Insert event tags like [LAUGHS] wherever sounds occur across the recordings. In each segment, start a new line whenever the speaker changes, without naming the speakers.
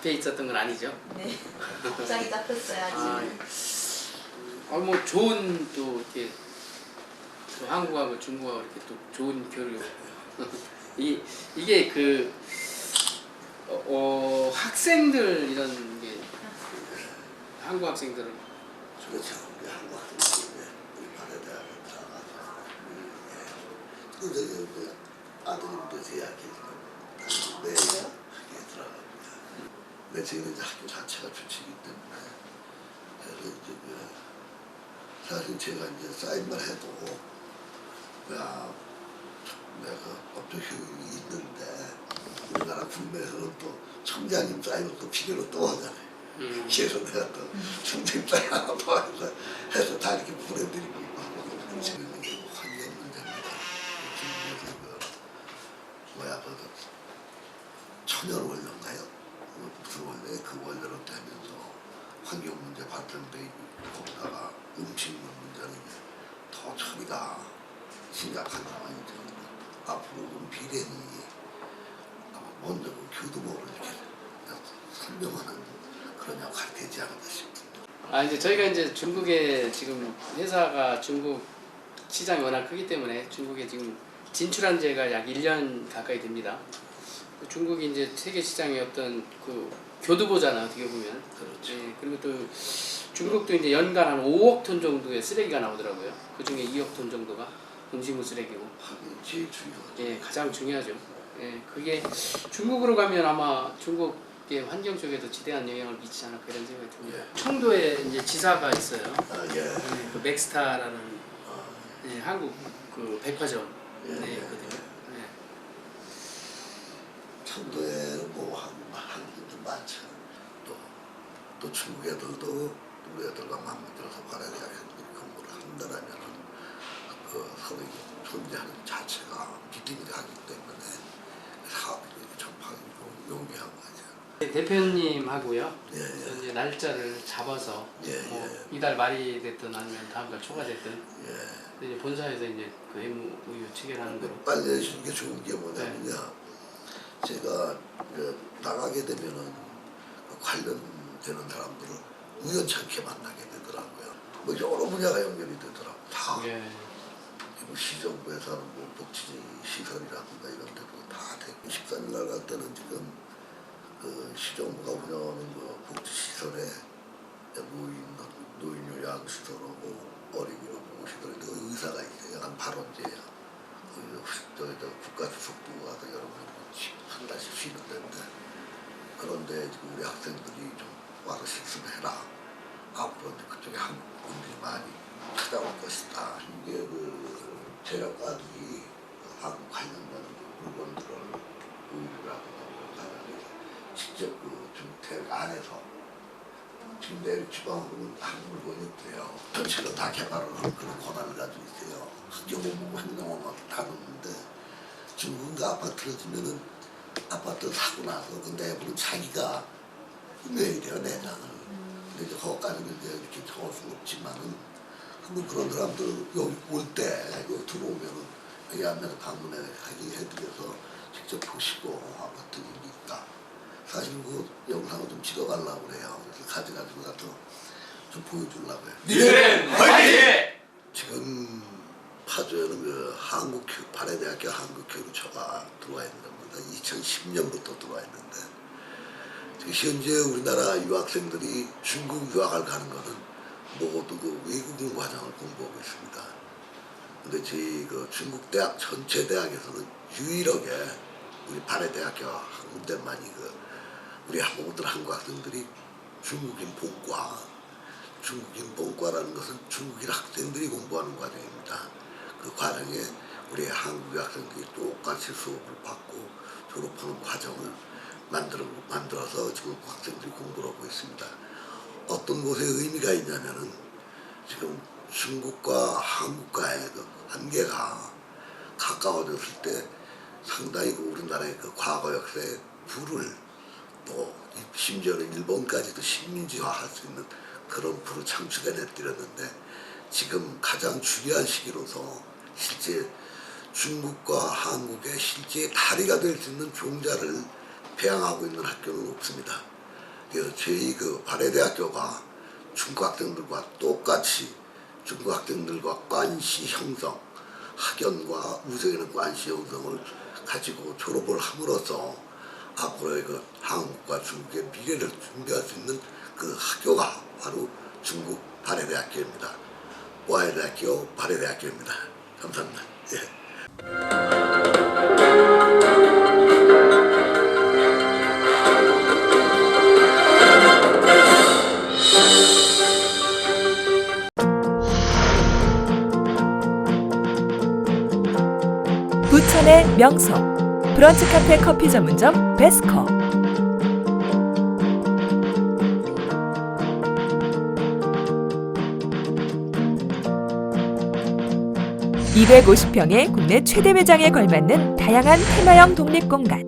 잡혀 있었던 건 아니죠?
네. 갑자기 잡혔어요
아,
아침에.
어, 뭐 좋은 또 이렇게 또 한국하고 중국하고 이렇게 또 좋은 교류. [LAUGHS] 이 이게 그 어, 어, 학생들 이런 게 한국 학생들은
그렇죠. 우리 한국 학생들이 우리 바레대학에 들어가서 그 저기 그 아드님도 제약이 지금 내일 학교에 들어갑니다. 근데 저희는 이제 학교 자체가 주치기 때문에 그래서 이제 그 사실 제가 이제 사인만 해도 야 내가 법적 효력이 있는데 우리나라 국내에서는 또 청장님 사인을 또 필요로 또 하잖아요.
음,
그래서 내가 또 청장장 하나 더 해서, 해서 다 이렇게 보내드리고 환경 문제입니다. 그 뭐야 그 천연 원료인가요? 그 무슨 원료에 그 원료로 되면서 발전돼 있고 거기다가 음식물 문제는 이제 더 처리가 심각한 상황이죠. 앞으로 좀 비례니 먼저 그 교두보를 이렇게 설명하는 그런 역할이 되지 않을까 싶습니다.
아 이제 저희가 이제 중국에 지금 회사가 중국 시장이 워낙 크기 때문에 중국에 지금 진출한 지가 약 1년 가까이 됩니다. 중국이 이제 세계 시장의 어떤 그 교두보잖아 어떻게 보면.
그렇죠.
예, 그리고 또 중국도 이제 연간 한 5억 톤 정도의 쓰레기가 나오더라고요. 그 중에 2억 톤 정도가 음식물 쓰레기고.
제일 중요하죠.
예, 가장 중요하죠. 예, 그게 중국으로 가면 아마 중국의 환경 쪽에도 지대한 영향을 미치지 않을까 이런 생각이 듭니다.
예.
청도에 이제 지사가 있어요.
아, 예.
예, 그 맥스타라는
아,
예, 한국 그 백화점
예,
네,
예,
있거든요. 예.
청도에 뭐 한, 한국인들 많죠. 또, 또 중국 애들도 우리 애들과 맞먹들어서 바라대학생들이 공부를 한다라면은 그 서로 존재하는 자체가 믿음이 가기 때문에 사업이 전파하기 용이한 거죠.
네, 대표님하고요.
예, 예.
이제 날짜를 잡아서
예,
뭐
예.
이달 말이 됐든 아니면 다음 달 초가 됐든
예.
이제 본사에서 이제 그 MOU 체결하는 거로.
빨리 해주는 게 좋은 게 뭐냐면요. 제가 이제 나가게 되면은 그 관련되는 사람들을 우연찮게 만나게 되더라고요. 뭐 여러 분야가 연결이 되더라고요. 다.
예.
뭐 시정부에서 하는 뭐 복지 시설이라든가 이런 데도 다 되고 식사일 날갈 때는 지금 그 시정부가 운영하는 그 복지 시설에 노인 노인 요양 시설하고 어린이 보호 시설에 그 의사가 있어요. 한 발원제야. 그 국가주석부가 그 여러분 한 달씩 쉬는 데인데 그런데 지금 우리 학생들이 좀 와서 실습해라. 앞으로 그쪽에 한국분들이 많이 찾아올 것이다. 이게 그 재력가들이 한국 관련된 물건들을 의류라든가 이런 직접 그 중택 안에서 지금 내일 지방으로는 한 물건이 없대요. 전체가 다 개발을 하는 그런 권한을 가지고 있어요. 학교본부 행정원만 다루는데 응가 아파트를 주면은 아파트 사고 나서 그 내부는 자기가 내일이요 내장을. 근데 이제 거기까지는 이제 이렇게 적을 수는 없지만은 한번 그런 사람들 여기 올 때 여기 들어오면은 여기 안에서 방문해 하게 해드려서 직접 보시고 아파트 일이 있다. 사실 그 영상을 좀 찍어가려고 그래요. 그래서 가져가지고 가서 좀 보여주려고요.
네, 화이팅!
지금 파주에는 그 한국 교, 바레대학교 한국교육처가 들어와 있는 겁니다. 2010년부터 들어와 있는데 현재 우리나라 유학생들이 중국 유학을 가는 거는 모두 그 외국인 과정을 공부하고 있습니다. 근데 저희 그 중국 대학 전체 대학에서는 유일하게 우리 바레대학교 한 군데만이 그 우리 모든 한국 학생들이 중국인 본과 중국인 본과라는 것은 중국인 학생들이 공부하는 과정입니다. 그 과정에 우리 한국 학생들이 똑같이 수업을 받고 졸업하는 과정을 만들어, 만들어서 지금 학생들이 공부를 하고 있습니다. 어떤 곳에 의미가 있냐면은 지금 중국과 한국과의 그 관계가 가까워졌을 때 상당히 그 우리나라의 그 과거 역사의 불을 또 심지어는 일본까지도 식민지화할 수 있는 그런 불을 창출해 내뜨렸는데 지금 가장 중요한 시기로서 실제 중국과 한국의 실제 다리가 될 수 있는 종자를 배양하고 있는 학교는 없습니다. 그래서 저희 그 발해대학교가 중국 학생들과 똑같이 중국 학생들과 관시 형성, 학연과 우정에는 관시 형성을 가지고 졸업을 함으로써 앞으로의 그 한국과 중국의 미래를 준비할 수 있는 그 학교가 바로 중국 발해대학교입니다. 보아대학교 발해대학교입니다. 감사합니다. 예.
부천의 명소 브런치 카페 커피 전문점 베스커 250평의 국내 최대 매장에 걸맞는 다양한 테마형 독립공간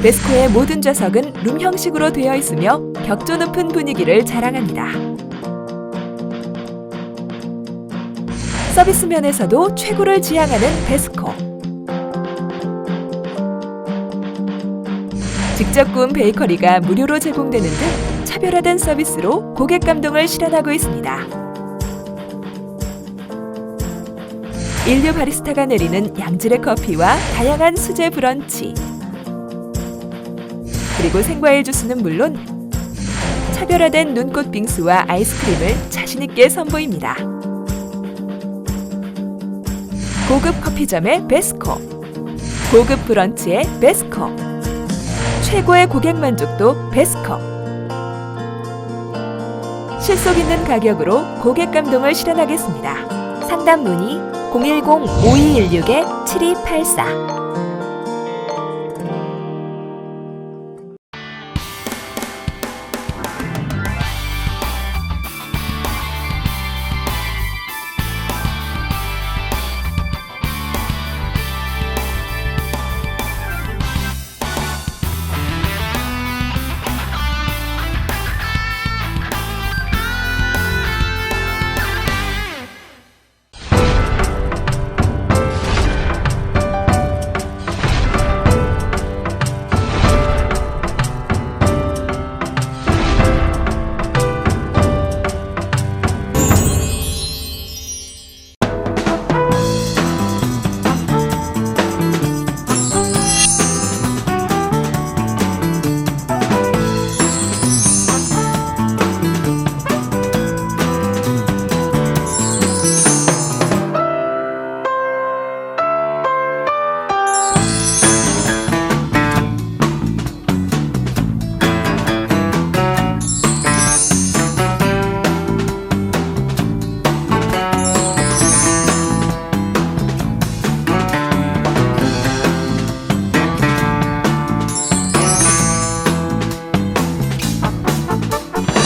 베스코의 모든 좌석은 룸 형식으로 되어 있으며 격조 높은 분위기를 자랑합니다. 서비스 면에서도 최고를 지향하는 베스코. 직접 구운 베이커리가 무료로 제공되는 등 차별화된 서비스로 고객 감동을 실현하고 있습니다. 인류 바리스타가 내리는 양질의 커피와 다양한 수제 브런치. 그리고 생과일 주스는 물론 차별화된 눈꽃 빙수와 아이스크림을 자신있게 선보입니다. 고급 커피점의 베스코 고급 브런치의 베스코 최고의 고객 만족도 베스코 실속 있는 가격으로 고객 감동을 실현하겠습니다. 상담 문의 010-5216-7284